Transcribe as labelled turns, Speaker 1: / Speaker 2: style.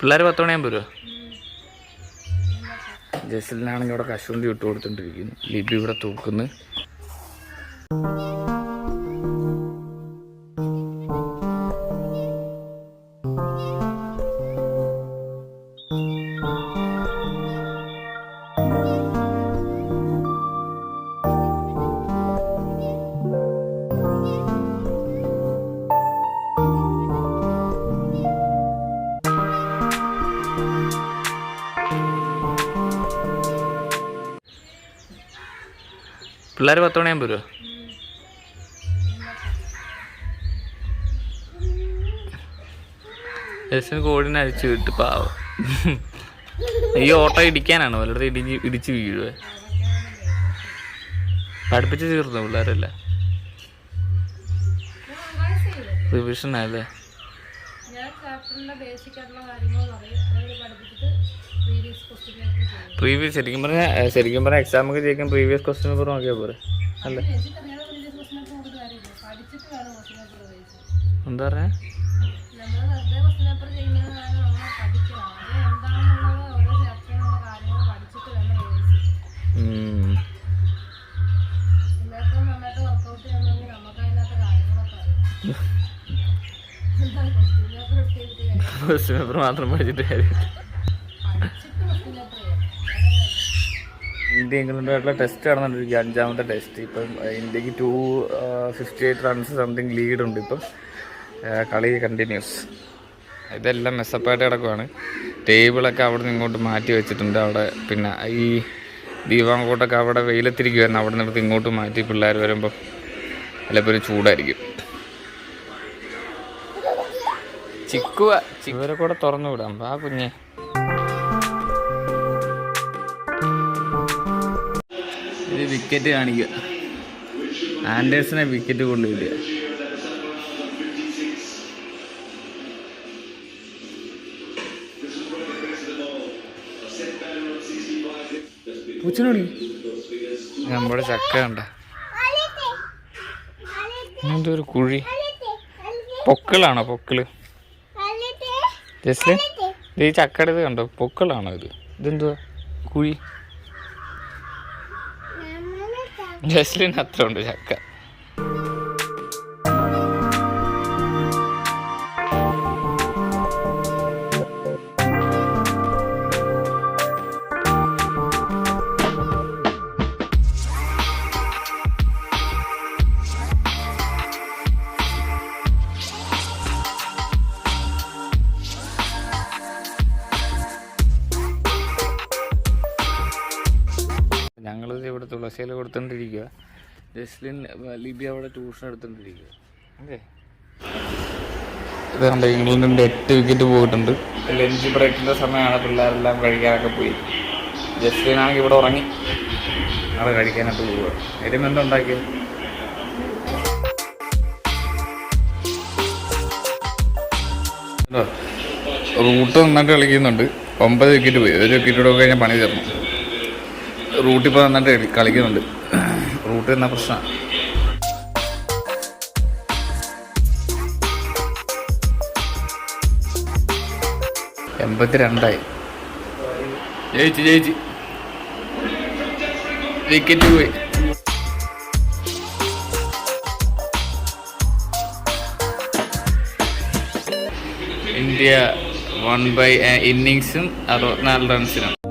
Speaker 1: പിള്ളേർ പത്ത് മണിയാകുമ്പോൾ വരുമോ ജസലിനാണെങ്കിൽ ഇവിടെ കശുവണ്ടി ഇട്ട് കൊടുത്തോണ്ടിരിക്കുന്നു ലിബി ഇവിടെ തൂക്കുന്നു. പിള്ളേർ പത്ത് മണിയാകുമ്പോൾ വരുമോ ജസ്റ്റിന് കോഴിനെ അഴിച്ചു വിട്ട് പാവം. ഈ ഓട്ടോ ഇടിക്കാനാണ്. വല്ലടത്ത് ഇടിഞ്ഞ് ഇടിച്ച് വീഴുവേ. പഠിപ്പിച്ച് തീർന്നു പിള്ളേരല്ല? റിവിഷൻ അല്ലേ
Speaker 2: ഞാൻ ബേസിക് ആയിട്ടുള്ള കാര്യങ്ങൾ പറയും. പഠിപ്പിച്ചിട്ട് പ്രീവിയസ്
Speaker 1: ശരിക്കും പറഞ്ഞാൽ ശരിക്കും പറഞ്ഞാൽ എക്സാം ഒക്കെ ജയിക്കാൻ പ്രീവിയസ് ക്വസ്റ്റ്യൻ പേപ്പർ നോക്കിയാൽ പോരെ. അല്ലേ?
Speaker 2: കാര്യമില്ല
Speaker 1: എന്താ പറയാ?
Speaker 2: ക്വസ്റ്റ്യൻ പേപ്പർ
Speaker 1: മാത്രം പഠിച്ചിട്ട് കാര്യം ഇന്ത്യ ഇംഗ്ലണ്ടുമായിട്ടുള്ള ടെസ്റ്റ് നടന്നുകൊണ്ടിരിക്കുക അഞ്ചാമത്തെ ടെസ്റ്റ് ഇപ്പം ഇന്ത്യയ്ക്ക് two fifty eight runs something lead ഉണ്ട് ഇപ്പം. കളി കണ്ടിന്യൂസ് ഇതെല്ലാം മെസ്സപ്പായിട്ട് കിടക്കുവാണ്. ടേബിളൊക്കെ അവിടെ നിന്ന് ഇങ്ങോട്ട് മാറ്റി വെച്ചിട്ടുണ്ട്. അവിടെ പിന്നെ ഈ ദീപാങ്കോട്ടൊക്കെ അവിടെ വെയിലത്തിരിക്കുമായിരുന്നു അവിടെ നിന്ന് ഇങ്ങോട്ട് മാറ്റി പിള്ളേർ വരുമ്പം ചിലപ്പോൾ ഒരു ചൂടായിരിക്കും. ചിക്കുവ ഇവരെ കൂടെ തുറന്നു വിടാം. ആ കുഞ്ഞെ. ഇത് വിക്കറ്റ് കാണിക്കുക ആൻഡേഴ്സിനെ വിക്കറ്റ് കൊണ്ടുവിടുക. പൂച്ചനോടി? നമ്മുടെ ചക്ക ഉണ്ട ഇങ്ങനത്തെ ഒരു കുഴി. പൊക്കിളാണോ പൊക്കിൾ? ജസ്റ്റ് ഇത് ഈ ചക്കടത് കണ്ടോ? പൊക്കിളാണോ ഇത്? ഇതെന്തുവാ? കുഴി. ജസ്ലിന് അത്ര ഉണ്ട് ചക്ക. ഞങ്ങളിത് ഇവിടെ തുളസിയിൽ കൊടുത്തോണ്ടിരിക്കുക ജസ്ലിൻ ലിബി അവിടെ ട്യൂഷൻ എടുത്തോണ്ടിരിക്കുക ഇംഗ്ലണ്ടിന്റെ ഇത് ഇംഗ്ലണ്ടിന്റെ എട്ട് വിക്കറ്റ് പോയിട്ടുണ്ട്. ലഞ്ച് ബ്രേക്കിന്റെ സമയമാണ് പിള്ളേരെല്ലാം കഴിക്കാനൊക്കെ പോയി. ജസ്ലിൻ ആണെങ്കിൽ ഇവിടെ ഉറങ്ങി. അവിടെ കഴിക്കാനായിട്ട് പോവുക എരുമ എന്തുണ്ടാക്കി ഉണ്ടാക്കിയത് റൂട്ട് നന്നായിട്ട് കളിക്കുന്നുണ്ട്. ഒമ്പത് വിക്കറ്റ് പോയി. ഒരു വിക്കറ്റ് കൂടെ കഴിഞ്ഞാൽ പണി തരണം റൂട്ട് ഇപ്പോൾ നന്നായിട്ട് കളി- കളിക്കുന്നുണ്ട്. റൂട്ട് എന്ന പ്രശ്നമാണ് എൺപത്തിരണ്ടായി. ജയിച്ച് ജയിച്ച്. വിക്കറ്റ് പോയി. ഇന്ത്യ വൺ ബൈ ഇന്നിങ്സും അറുപത്തിനാല് റൺസിനും